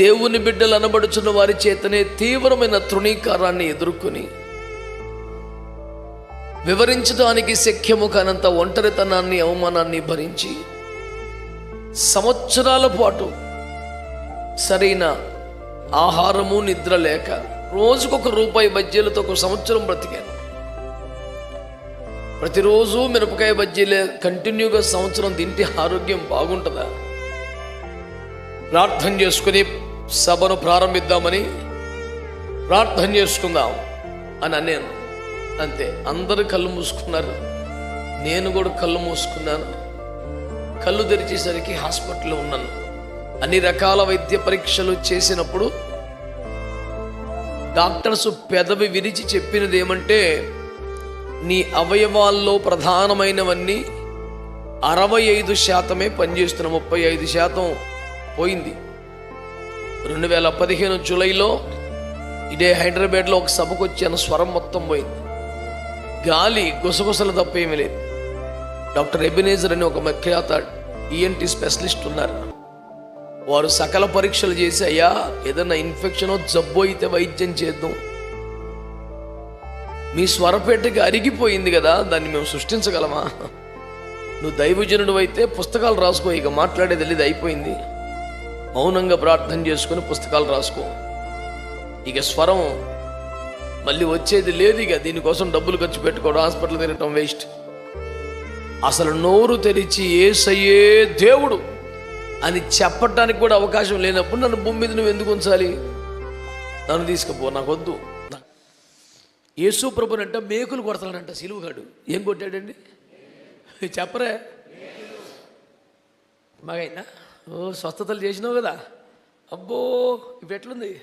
దేవుని బిడ్డలు అనబడుచున్న వారి చేతనే తీవ్రమైన తృణీకారాన్ని ఎదుర్కొని వివరించడానికి శక్యము కానంత ఒంటరితనాన్ని అవమానాన్ని భరించి సంవత్సరాల పాటు సరైన ఆహారము నిద్ర లేక రోజుకొక రూపాయి బజ్జీలతో ఒక సంవత్సరం బ్రతికాను. ప్రతిరోజు మిరపకాయ బజ్జీలే కంటిన్యూగా సంవత్సరం తింటే ఆరోగ్యం బాగుంటుందా? ప్రార్థన చేసుకుని సభను ప్రారంభిద్దామని ప్రార్థన చేసుకుందాం అని అన్నాను. అంతే అందరు కళ్ళు మూసుకున్నారు. నేను కూడా కళ్ళు మూసుకున్నాను. కళ్ళు తెరిచేసరికి హాస్పిటల్లో ఉన్నాను. అన్ని రకాల వైద్య పరీక్షలు చేసినప్పుడు డాక్టర్స్ పెదవి విరిచి చెప్పినది ఏమంటే నీ అవయవాల్లో ప్రధానమైనవన్నీ అరవై ఐదు శాతమే పనిచేస్తున్న ముప్పై ఐదు శాతం పోయింది. రెండు వేల పదిహేను జూలైలో ఇదే హైదరాబాద్లో ఒక సభకు వచ్చాను. స్వరం మొత్తం పోయింది. గాలి గుసగుసలు తప్ప ఏమీ లేదు. డాక్టర్ ఎబినేజర్ అని ఒక మఖ్యాత ఈఎన్టీ స్పెషలిస్ట్ ఉన్నారు. వారు సకల పరీక్షలు చేసి అయ్యా ఏదైనా ఇన్ఫెక్షనో జబ్బు అయితే వైద్యం చేద్దాం. మీ స్వరపేటకి అరిగిపోయింది కదా దాన్ని మేము సృష్టించగలమా? నువ్వు దైవజనుడు అయితే పుస్తకాలు రాసుకో ఇక మాట్లాడేది లేదు అయిపోయింది. మౌనంగా ప్రార్థన చేసుకుని పుస్తకాలు రాసుకో. ఇక స్వరం మళ్ళీ వచ్చేది లేదు ఇక. దీనికోసం డబ్బులు ఖర్చు పెట్టుకోవడం హాస్పిటల్ తిరగటం వేస్ట్ అసలు నోరు తెరిచి ఏసయ్యే దేవుడు అని చెప్పటానికి కూడా అవకాశం లేనప్పుడు నన్ను భూమి మీద నువ్వు ఎందుకు ఉంచాలి? నన్ను తీసుకుపో నాకు వద్దు. యేసు ప్రభునంట మేకులు కొడతాడంట సిలువుగాడు. ఏం కొట్టాడండి? చెప్పరే? మగైనా ఓ స్వస్థతలు చేసినావు కదా. అబ్బో ఇవి ఎట్లుంది?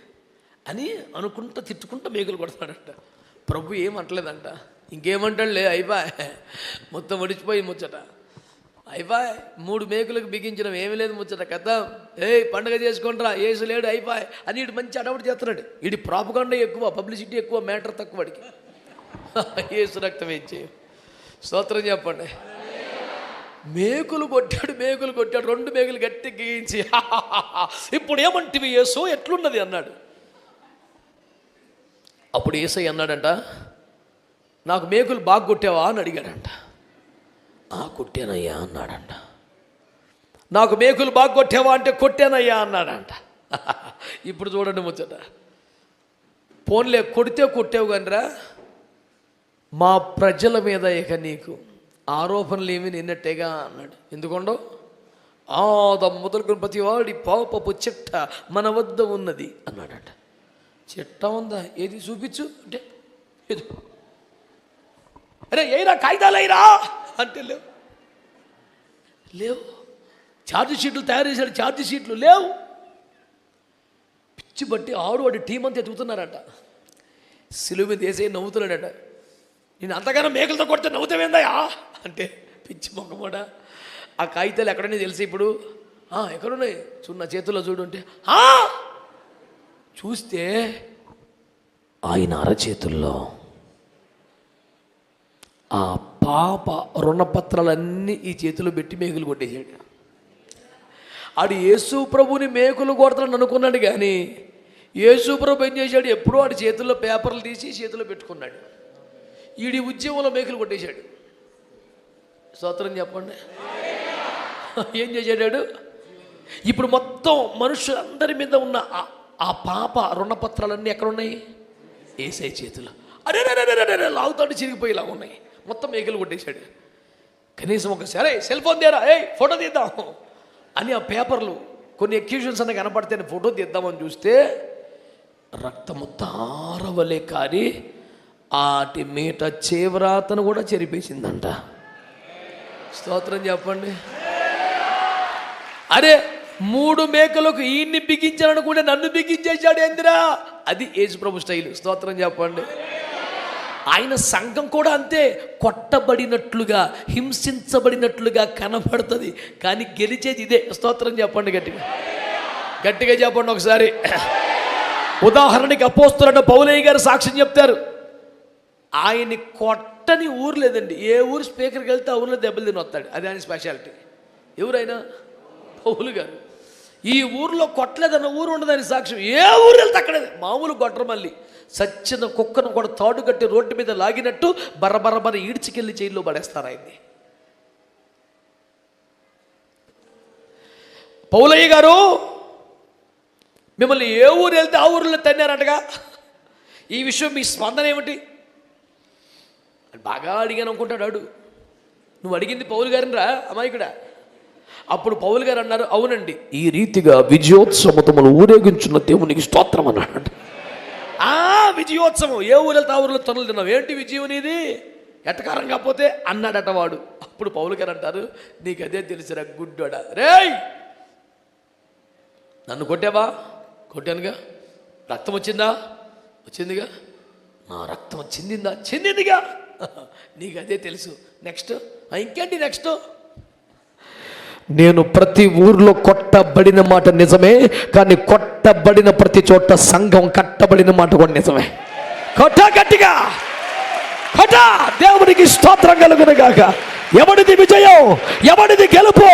అని అనుకుంటా తిట్టుకుంటా మేకులు కొడతాడంట. ప్రభు ఏమంటలేదంట ఇంకేమంటాడులే అయిపోయి మొత్తం ఒడిచిపోయి ముచ్చట. అయిపోయి మూడు మేకులకు బిగించడం ఏమీ లేదు ముచ్చట కథ. ఏయ్ పండగ చేసుకుంటారా ఏసు లేడు అయిపోయి అని ఇటు మంచి అడవుడు చేస్తున్నాడు. ఇటు ప్రాపగండ ఎక్కువ పబ్లిసిటీ ఎక్కువ మ్యాటర్ తక్కువ వాడికి. ఏసు రక్తం ఇచ్చి. స్తోత్రం చెప్పండి. మేకులు కొట్టాడు మేకులు కొట్టాడు రెండు మేకులు గట్టి గీయించి ఇప్పుడు ఏమంటివి యేసు? ఎట్లున్నది? అన్నాడు. అప్పుడు ఏసై అన్నాడంట నాకు మేకులు బాగా కొట్టావా? అని అడిగాడంట. ఆ కొట్టానయ్యా అన్నాడంట. నాకు మేకులు బాగా కొట్టావా అంటే కొట్టానయ్యా అన్నాడంట. ఇప్పుడు చూడండి ముచ్చట. పోన్లే కొడితే కొట్టావు కనరా మా ప్రజల మీద ఇక నీకు ఆరోపణలు ఏమి నిన్నట్టేగా అన్నాడు. ఎందుకుండో ఆదం మొదలుకొని ప్రతి వాడి పాపపు చిట్ట మన వద్ద ఉన్నది అన్నాడట. చిట్ట ఉందా? ఏది చూపించు? అంటే ఏది? అరే ఏరా కాగితాలు అయిరా అంటే లేవు. లేవు. ఛార్జ్ షీట్లు తయారు చేశాడు ఛార్జ్ షీట్లు లేవు. పిచ్చి బట్టి ఆడు వాడి టీం అంతా ఎదుగుతున్నారట సిలువ మీద వేసే నవ్వుతున్నాడట. నేను అంతగానో మేకలతో కొడితే నవ్వుతావేందయ్యా? అంటే పిచ్చి మొక్కమోడా ఆ కాగితాలు ఎక్కడనే తెలిసి ఇప్పుడు? "ఆ, ఎక్కడున్నాయి? చూడు నా చేతుల్లో చూడు అంటే. చూస్తే ఆయన అరచేతుల్లో ఆ పాప రుణపత్రాలన్నీ ఈ చేతిలో పెట్టి మేకులు కొట్టేశాడు. ఆడు యేసు ప్రభుని మేకులు కొడతాడని అనుకున్నాడు కానీ యేసు ప్రభు ఏం చేశాడు? ఎప్పుడూ ఆడి చేతుల్లో పేపర్లు తీసి చేతిలో పెట్టుకున్నాడు. ఈడి ఉద్యమంలో మేకలు కొట్టేశాడు. స్తోత్రం చెప్పండి. ఏం చేశాడాడు? ఇప్పుడు మొత్తం మనుషులందరి మీద ఉన్న ఆ- పాప రుణపత్రాలన్నీ ఎక్కడున్నాయి? ఏసై చేతులు. అరే అరే అరే అరే లాగుతాడు చిరిగిపోయేలా ఉన్నాయి. మొత్తం మేకలు కొట్టేశాడు. కనీసం ఒకసారి సెల్ ఫోన్ తీరా ఏ ఫోటో తీద్దాం. అని ఆ పేపర్లు కొన్ని ఎక్యూషన్స్ అన్న కనపడితే ఫోటో తీద్దామని చూస్తే రక్తము తారవలే కారి ఆటి మీట చేవరాతను కూడా చెరిపేసిందంట. స్తోత్రం చెప్పండి. అరే మూడు మేకలకు ఈయన్ని బిగించాలనుకుంటే కూడా నన్ను బిగించేశాడు ఏందిరా? అది యేసు ప్రభు స్టైల్. స్తోత్రం చెప్పండి. ఆయన సంఘం కూడా అంతే. కొట్టబడినట్లుగా హింసించబడినట్లుగా కనబడుతుంది. కానీ గెలిచేది ఇదే. స్తోత్రం చెప్పండి గట్టిగా. గట్టిగా చెప్పండి ఒకసారి. ఉదాహరణకి అపోస్తులన్న పౌలయ్య గారు సాక్ష్యం చెప్తారు. ఆయన్ని కొట్టని ఊరు లేదండి. ఏ ఊరు స్పీకర్కి వెళ్తే ఆ ఊరిలో దెబ్బలు తిని వస్తాడు. అది ఆయన స్పెషాలిటీ. ఎవరైనా? పౌలు గారు. ఈ ఊర్లో కొట్టలేదన్న ఊరు ఉండదని సాక్ష్యం. ఏ ఊరు వెళ్తే అక్కడే మామూలు కొట్టరు మళ్ళీ సచ్చిన కుక్కను కూడా తాడు కట్టి రోడ్డు మీద లాగినట్టు బర్ర బర్ర బర్ర ఈడ్చికెళ్ళి జైల్లో పడేస్తారు ఆయన్ని. పౌలయ్య గారు మిమ్మల్ని ఏ ఊరు వెళ్తే ఆ ఊరిలో తన్నారటగా? ఈ విషయం మీ స్పందన ఏమిటి? బాగా అడిగాను అనుకుంటాడు ఆడు నువ్వు అడిగింది పౌలు గారిని రా అమాయకుడా. అప్పుడు పౌలు గారు అన్నారు అవునండి. ఈ రీతిగా విజయోత్సవములు ఊరేగించున్న దేవునికి స్తోత్రం అన్నాడు. ఆ విజయోత్సవం. ఏ ఊరు వెళ్తే ఊరిలో తనులు తిన్నావు. ఏంటి విజయం నీది ఎట్టకారం కాకపోతే అన్నాడట వాడు. అప్పుడు పౌలు గారు అంటారు నీకు అదే తెలుసురా గుడ్డోడా. రేయ్! నన్ను కొట్టావా? కొట్టానుగా. రక్తం వచ్చిందా? వచ్చిందిగా? నా రక్తం చెందిందా చెందిందిగా. నీకు అదే తెలుసు నెక్స్ట్ ఇంకేంటి నెక్స్ట్ నేను ప్రతి ఊర్లో కొట్టబడిన మాట నిజమే కానీ కొట్టబడిన ప్రతి చోట సంఘం కట్టబడిన మాట కూడా నిజమే. కొట్ట గట్టిగా! కొట్ట! దేవునికి స్తోత్రం కలుగును గాక. ఎవడిది విజయం ఎవడిది గెలుపు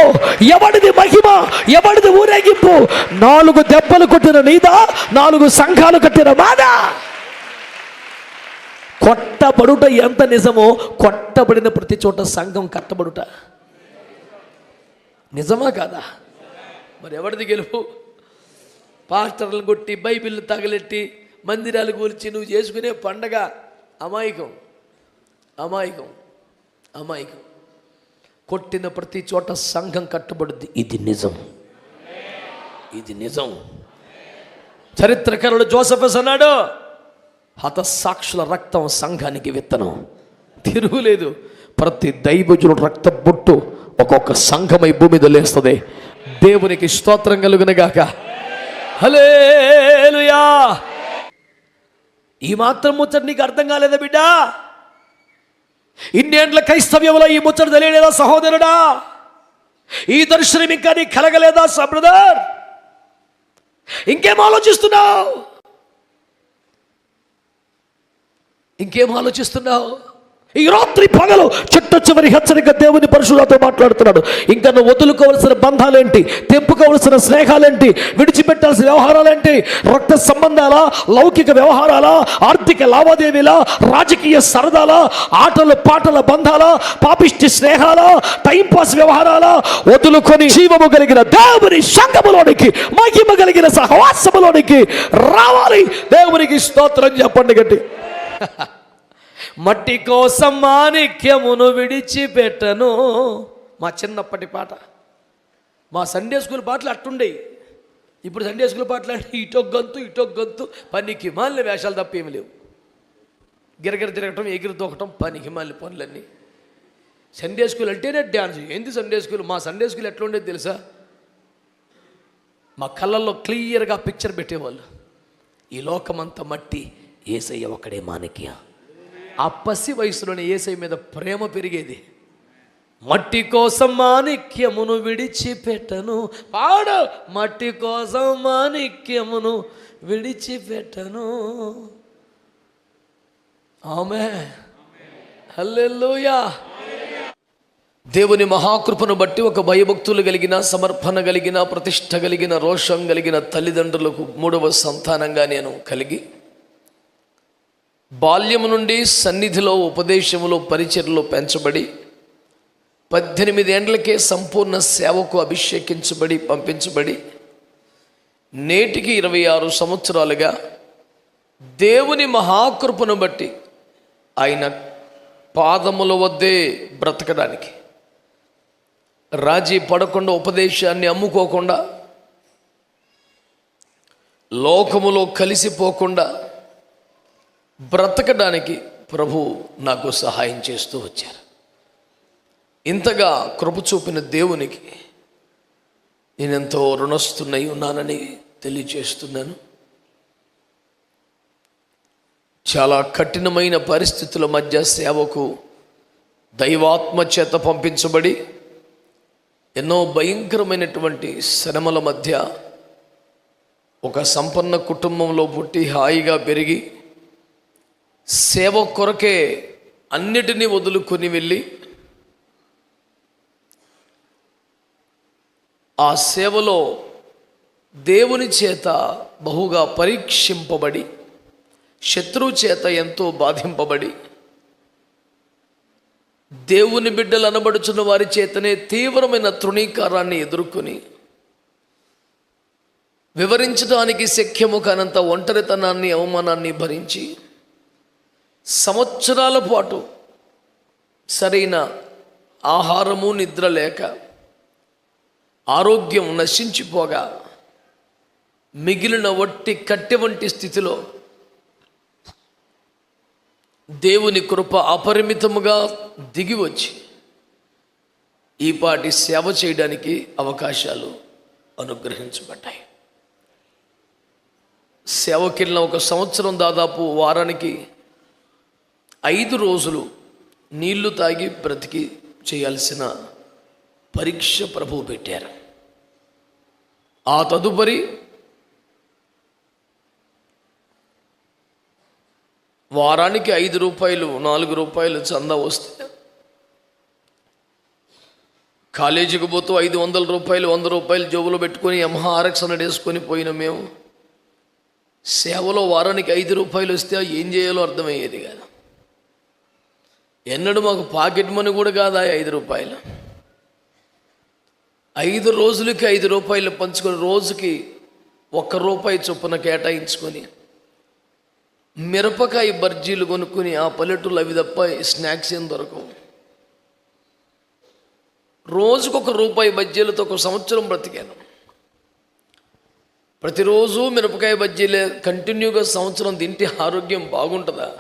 ఎవడిది మహిమ ఎవడిది ఊరేగింపు? నాలుగు దెబ్బలు కొట్టిన నీదా? నాలుగు సంఘాలు కట్టిన మాదా? కొట్టబడుట ఎంత నిజమో కొట్టబడిన ప్రతి చోట సంఘం కట్టబడుట. నిజమా కాదా? మరి ఎవరిది గెలుపు? పాస్టర్లను కొట్టి బైబిల్ తగలెట్టి మందిరాలు కూల్చి నువ్వు చేసుకునే పండగ అమాయకం. అమాయకం. అమాయకం. కొట్టిన ప్రతి చోట సంఘం కట్టబడుద్ది. ఇది నిజం. ఇది నిజం. చరిత్రకారుడు జోసఫస్ అన్నాడు హతసాక్షుల రక్తం సంఘానికి విత్తనం. తిరుగులేదు. ప్రతి దైవజుడు రక్త బొట్టు ఒక్కొక్క సంఘమై భూమి మీద లేస్తుంది. దేవునికి స్తోత్రం కలుగునగాక. హలేలుయా ఈ మాత్రం ముచ్చట నీకు అర్థం కాలేదా బిడ్డ? ఇన్నేండ్ల క్రైస్తవ్యంలో ఈ ముచ్చట తెలియలేదా సహోదరుడా? ఈ దర్శనం ఇంకా నీకు కలగలేదా సబ్రదర్ ఇంకేం ఆలోచిస్తున్నావు? ఇంకేం ఆలోచిస్తున్నావు? ఈ రాత్రి పగలు చిట్ట చివరి హెచ్చరిక దేవుని పరశురాతో మాట్లాడుతున్నాడు. ఇంకా నువ్వు వదులుకోవలసిన బంధాలేంటి? తెంపుకోవలసిన స్నేహాలేంటి? విడిచిపెట్టాల్సిన వ్యవహారాలేంటి? రక్త సంబంధాలా? లౌకిక వ్యవహారాలా? ఆర్థిక లావాదేవీలా? రాజకీయ సరదాలా? ఆటల పాటల బంధాలా? పాపిష్టి స్నేహాలా? టైంపాస్ వ్యవహారాలా? వదులుకొని జీవము కలిగిన దేవుని సంఘములోనికి మహిమ కలిగిన సహవాసములోనికి రావాలి. దేవునికి స్తోత్రం చెప్పండి గట్టి మట్టి కోసం మాణిక్యమును విడిచిపెట్టను. మా చిన్నప్పటి పాట. మా సండే స్కూల్ పాటలు అట్టుండేవి ఇప్పుడు సండే స్కూల్ పాటలు అంటే ఇటో గంతు ఇటో గంతు పనికి మాలిన వేషాలు తప్ప ఏమి లేవు. గిరగిర తిరగటం ఎగిరి దూకటం పనికి మాలిన పనులన్నీ. సండే స్కూల్ అంటేనే డ్యాన్స్ ఏంది సండే స్కూల్ మా సండే స్కూల్ ఎట్లా ఉండేది తెలుసా? మా కళ్ళల్లో క్లియర్గా పిక్చర్ పెట్టేవాళ్ళు. ఈ లోకమంతా మట్టి ఏసయ్య ఒకడే మాణిక్య. ఆ పసి వయసులోనే ఏసై మీద ప్రేమ పెరిగేది. మట్టి కోసం మాణిక్యమును విడిచిపెట్టను. పాడు! మట్టి కోసం మాణిక్యమును విడిచిపెట్టను. ఆమె హల్లెల్లుయా దేవుని మహాకృపను బట్టి ఒక భయభక్తులు కలిగిన సమర్పణ కలిగిన ప్రతిష్ట కలిగిన రోషం కలిగిన తల్లిదండ్రులకు మూడవ సంతానంగా నేను కలిగి బాల్యము నుండి సన్నిధిలో ఉపదేశములో పరిచర్లో పెంచబడి పద్దెనిమిది ఏండ్లకే సంపూర్ణ సేవకు అభిషేకించబడి పంపించబడి నేటికి ఇరవై ఆరు సంవత్సరాలుగా దేవుని మహాకృపను బట్టి ఆయన పాదముల వద్దే బ్రతకడానికి రాజీ పడకుండా ఉపదేశాన్ని అమ్ముకోకుండా లోకములో కలిసిపోకుండా బ్రతకడానికి ప్రభు నాకు సహాయం చేస్తూ వచ్చారు. ఇంతగా కృప చూపిన దేవునికి నేనెంతో రుణస్తున్నై ఉన్నానని తెలియజేస్తున్నాను. చాలా కఠినమైన పరిస్థితుల మధ్య సేవకు దైవాత్మ చేత పంపించబడి ఎన్నో భయంకరమైనటువంటి శ్రమల మధ్య ఒక సంపన్న కుటుంబంలో పుట్టి హాయిగా పెరిగి సేవ కొరకే అన్నిటినీ వదులుకొని వెళ్ళి ఆ సేవలో దేవుని చేత బహుగా పరీక్షింపబడి శత్రువు చేత ఎంతో బాధింపబడి దేవుని బిడ్డలు అనబడుచున్న వారి చేతనే తీవ్రమైన తృణీకారాన్ని ఎదుర్కొని వివరించడానికి శక్యము కానంత ఒంటరితనాన్ని అవమానాన్ని భరించి సంవత్సరాల పాటు సరైన ఆహారము నిద్ర లేక ఆరోగ్యం నశించిపోగా మిగిలిన వట్టి కట్టె వంటి స్థితిలో దేవుని కృప అపరిమితముగా దిగి వచ్చి సేవ చేయడానికి అవకాశాలు అనుగ్రహించబడ్డాయి. సేవకెళ్ళిన ఒక సంవత్సరం దాదాపు వారానికి ఐదు రోజులు నీళ్ళు తాగి బ్రతికి చేయాల్సిన పరీక్ష ప్రభువు పెట్టారు. ఆ తదుపరి వారానికి ఐదు రూపాయలు నాలుగు రూపాయలు చందా వస్తే కాలేజీకి పోతూ ఐదు వందల రూపాయలు వంద రూపాయలు జోబులో పెట్టుకొని యమహా ఆర్ఎక్స్ వేసుకొని పోయిన మేము సేవలో వారానికి ఐదు రూపాయలు వస్తే ఏం చేయాలో అర్థమయ్యేది కాదు. ఎన్నడూ మాకు పాకెట్ మనీ కూడా కాదు ఆ ఐదు రూపాయలు? ఐదు రోజులకి ఐదు రూపాయలు పంచుకొని రోజుకి ఒక్క రూపాయి చొప్పున కేటాయించుకొని మిరపకాయ బర్జీలు కొనుక్కొని ఆ పల్లెటూళ్ళు అవి తప్ప స్నాక్స్ ఏం దొరకవు. రోజుకొక రూపాయి బజ్జీలతో ఒక సంవత్సరం బ్రతికాను. ప్రతిరోజు మిరపకాయ బజ్జీలే కంటిన్యూగా సంవత్సరం తింటే ఆరోగ్యం బాగుంటుందా?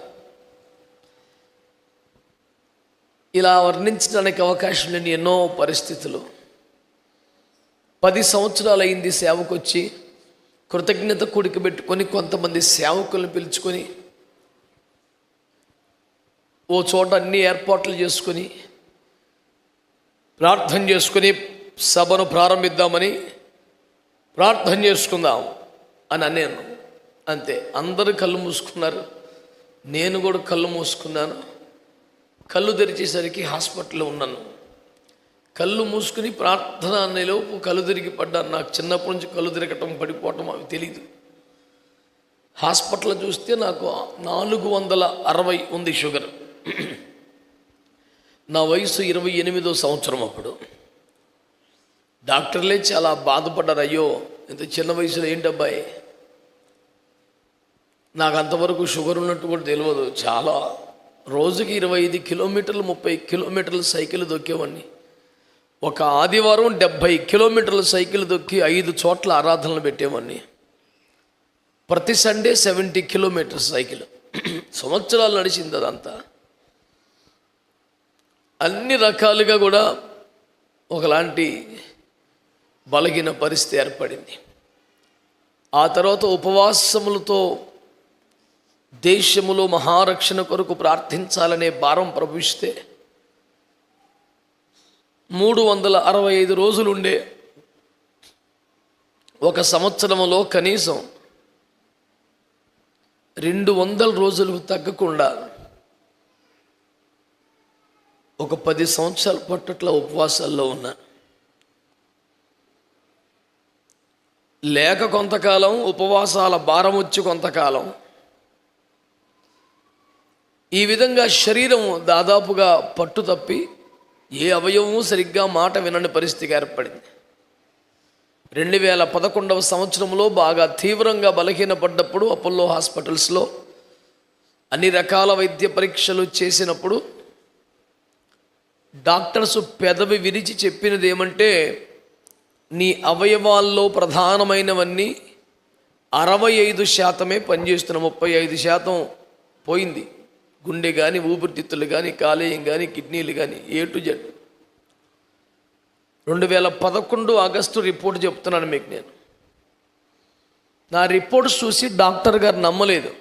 ఇలా వర్ణించడానికి అవకాశం లేని ఎన్నో పరిస్థితులు. పది సంవత్సరాలు అయింది సేవకొచ్చి కృతజ్ఞత కూడికబెట్టుకొని కొంతమంది సేవకులను పిలుచుకొని ఓ చోట అన్ని ఏర్పాట్లు చేసుకొని ప్రార్థన చేసుకొని సభను ప్రారంభిద్దామని ప్రార్థన చేసుకుందాం అని అన్నాను. అంతే. అందరూ కళ్ళు మూసుకున్నారు. నేను కూడా కళ్ళు మూసుకున్నాను. కళ్ళు తెరిచేసరికి హాస్పిటల్లో ఉన్నాను. కళ్ళు మూసుకుని ప్రార్థన అనేలోపు కళ్ళు తిరిగి పడ్డాను. నాకు చిన్నప్పటి నుంచి కళ్ళు తిరగటం పడిపోవటం అవి తెలియదు హాస్పిటల్ చూస్తే నాకు నాలుగు వందల అరవై ఉంది షుగర్. నా వయసు ఇరవై ఎనిమిదో సంవత్సరం అప్పుడు. డాక్టర్లే చాలా బాధపడ్డారు. అయ్యో ఇంత చిన్న వయసులో ఏంటబ్బాయి? నాకు అంతవరకు షుగర్ ఉన్నట్టు కూడా తెలియదు. చాలా రోజుకి ఇరవై ఐదు కిలోమీటర్లు ముప్పై కిలోమీటర్లు సైకిల్ దొక్కేవాడిని ఒక ఆదివారం డెబ్భై కిలోమీటర్ల సైకిల్ దొక్కి ఐదు చోట్ల ఆరాధనలు పెట్టేవాడిని ప్రతి సండే సెవెంటీ కిలోమీటర్స్ సైకిల్. సంవత్సరాలు నడిచింది అదంతా. అన్ని రకాలుగా కూడా ఒకలాంటి బలగిన పరిస్థితి ఏర్పడింది. ఆ తర్వాత ఉపవాసములతో దేశములో మహారక్షణ కొరకు ప్రార్థించాలనే భారం ప్రవేశిస్తే మూడు వందల అరవై ఐదు రోజులుండే ఒక సంవత్సరములో కనీసం రెండు వందల రోజులకు తగ్గకుండా ఒక పది సంవత్సరాల పట్టట్ల ఉపవాసాల్లో ఉన్నా లేక కొంతకాలం ఉపవాసాల భారం వచ్చి కొంతకాలం ఈ విధంగా శరీరం దాదాపుగా పట్టు తప్పి ఏ అవయవము సరిగ్గా మాట వినని పరిస్థితికి ఏర్పడింది. రెండు వేల పదకొండవ సంవత్సరంలో బాగా తీవ్రంగా బలహీనపడ్డప్పుడు అపోలో హాస్పిటల్స్లో అన్ని రకాల వైద్య పరీక్షలు చేసినప్పుడు డాక్టర్స్ పెదవి విరిచి చెప్పినది ఏమంటే నీ అవయవాల్లో ప్రధానమైనవన్నీ అరవై ఐదు శాతమే పనిచేస్తున్న ముప్పై ఐదు శాతం పోయింది. గుండె కానీ ఊపిరితిత్తులు కానీ కాలేయం కానీ కిడ్నీలు కానీ ఏ టు జెడ్. రెండు వేల పదకొండు ఆగస్టు రిపోర్ట్ చెప్తున్నాను మీకు నేను. నా రిపోర్ట్స్ చూసి డాక్టర్ గారు నమ్మలేదు.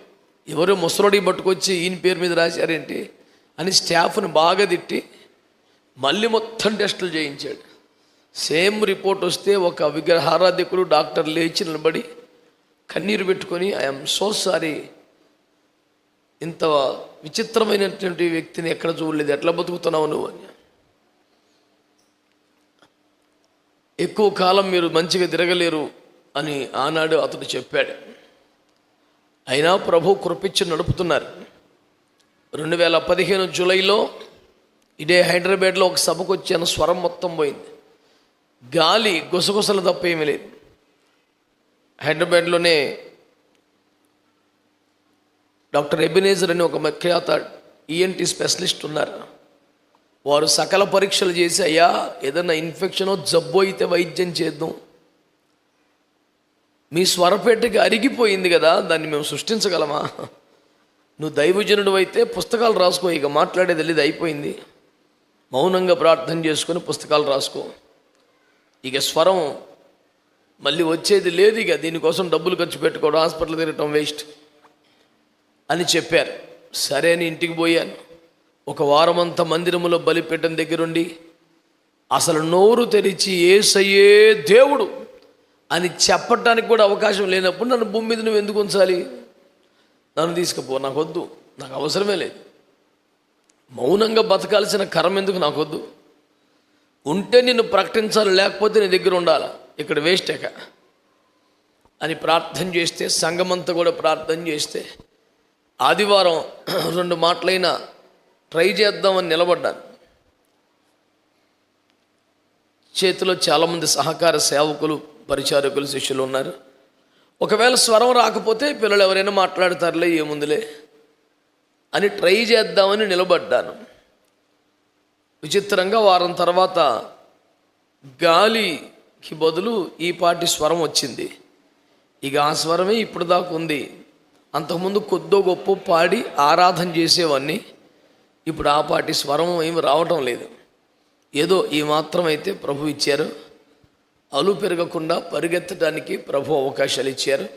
ఎవరో ముసలోడి పట్టుకొచ్చి ఈయన పేరు మీద రాశారేంటి అని స్టాఫ్ని బాగా తిట్టి మళ్ళీ మొత్తం టెస్టులు చేయించాడు. సేమ్ రిపోర్ట్ వస్తే ఒక విగ్రహారాధికుడు డాక్టర్ లేచి నిలబడి కన్నీరు పెట్టుకొని ఐఎమ్ సో సారీ. ఇంత విచిత్రమైనటువంటి వ్యక్తిని ఎక్కడ చూడలేదు. ఎట్లా బతుకుతున్నావు నువ్వు అని. ఎక్కువ కాలం మీరు మంచిగా తిరగలేరు అని ఆనాడు అతడు చెప్పాడు. అయినా ప్రభు కృపించి నడుపుతున్నారు. రెండు వేల పదిహేను జూలైలో ఇదే హైదరాబాద్లో ఒక సభకు వచ్చాను. స్వరం మొత్తం పోయింది. గాలి గుసగుసలు తప్ప ఏమీ లేదు. హైదరాబాద్లోనే డాక్టర్ ఎబినేజర్ అని ఒక ముఖ్యాత ఈఎన్టీ స్పెషలిస్ట్ ఉన్నారు. వారు సకల పరీక్షలు చేసి అయ్యా ఏదైనా ఇన్ఫెక్షనో జబ్బు అయితే వైద్యం చేద్దాం. మీ స్వరపేటకి అరిగిపోయింది కదా దాన్ని మేము సృష్టించగలమా? నువ్వు దైవజనుడు అయితే పుస్తకాలు రాసుకో ఇక మాట్లాడేది లేదు అయిపోయింది. మౌనంగా ప్రార్థన చేసుకొని పుస్తకాలు రాసుకో. ఇక స్వరం మళ్ళీ వచ్చేది లేదు ఇక దీనికోసం డబ్బులు ఖర్చు పెట్టుకోవడం హాస్పిటల్ తిరగటం వేస్ట్. అని చెప్పారు. సరే అని ఇంటికి పోయాను. ఒక వారమంతా మందిరంలో బలిపీఠం దగ్గరుండి అసలు నోరు తెరిచి ఏసయ్యే దేవుడు అని చెప్పటానికి కూడా అవకాశం లేనప్పుడు నన్ను భూమి మీద నువ్వు ఎందుకు ఉంచాలి? నన్ను తీసుకుపో నాకు వద్దు నాకు అవసరమే లేదు. మౌనంగా బతకాల్సిన కరం ఎందుకు నాకు వద్దు ఉంటే నిన్ను ప్రకటించాలి లేకపోతే నీ దగ్గర ఉండాలి? ఇక్కడ వేస్టేక అని ప్రార్థన చేస్తే సంఘమంతా కూడా ప్రార్థన చేస్తే ఆదివారం రెండు మాటలైనా ట్రై చేద్దామని నిలబడ్డాను. చేతిలో చాలామంది సహకార సేవకులు పరిచారకులు శిష్యులు ఉన్నారు. ఒకవేళ స్వరం రాకపోతే పిల్లలు ఎవరైనా మాట్లాడతారులే ఏముందిలే అని ట్రై చేద్దామని నిలబడ్డాను. విచిత్రంగా వారం తర్వాత గాలికి బదులు ఈ పాటి స్వరం వచ్చింది. ఇక ఆ స్వరమే ఇప్పుడు దాకా ఉంది. అంతకుముందు కొద్దో గొప్ప పాడి ఆరాధన చేసేవాడిని ఇప్పుడు ఆ పాటి స్వరం ఏమి రావటం లేదు. ఏదో ఈ మాత్రం అయితే ప్రభు ఇచ్చారు. అలు పెరగకుండా పరిగెత్తడానికి ప్రభు అవకాశాలు ఇచ్చారు.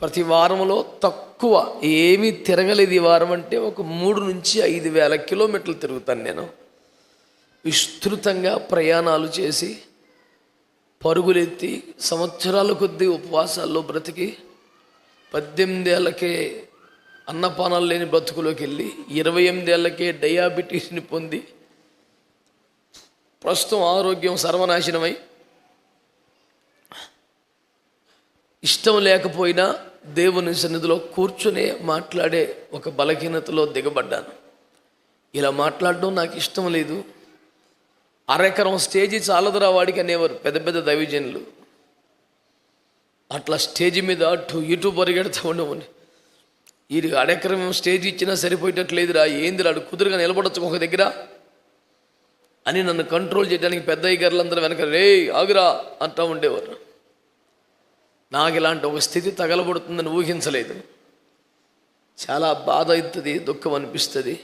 ప్రతి వారంలో తక్కువ ఏమీ తిరగలేదు ఈ వారం అంటే ఒక మూడు నుంచి ఐదు వేల కిలోమీటర్లు తిరుగుతాను నేను. విస్తృతంగా ప్రయాణాలు చేసి పరుగులెత్తి సంవత్సరాల కొద్దీ ఉపవాసాల్లో బ్రతికి పద్దెనిమిది ఏళ్ళకే అన్నపానాలు లేని బ్రతుకులోకి వెళ్ళి ఇరవై ఎనిమిదేళ్ళకే డయాబెటీస్ని పొంది ప్రస్తుతం ఆరోగ్యం సర్వనాశనమై ఇష్టం లేకపోయినా దేవుని సన్నిధిలో కూర్చునే మాట్లాడే ఒక బలహీనతలో దిగబడ్డాను. ఇలా మాట్లాడడం నాకు ఇష్టం లేదు. అరెకరం స్టేజీ చాలదురా వాడికి అనేవారు పెద్ద పెద్ద దైవజనులు. అట్లా స్టేజ్ మీద అటు ఇటు పరిగెడతా ఉండమని. వీరి అరెకరం స్టేజ్ ఇచ్చినా సరిపోయేటట్లేదురా ఏందిరా రాడు కుదురుగా నిలబడచ్చు ఒక దగ్గర అని నన్ను కంట్రోల్ చేయడానికి పెద్ద అయ్యగారులందరూ వెనక రే ఆగురా అంటూ ఉండేవారు. నాకు ఇలాంటి ఒక స్థితి తగలబడుతుందని ఊహించలేదు. చాలా బాధ అవుతుంది దుఃఖం అనిపిస్తుంది.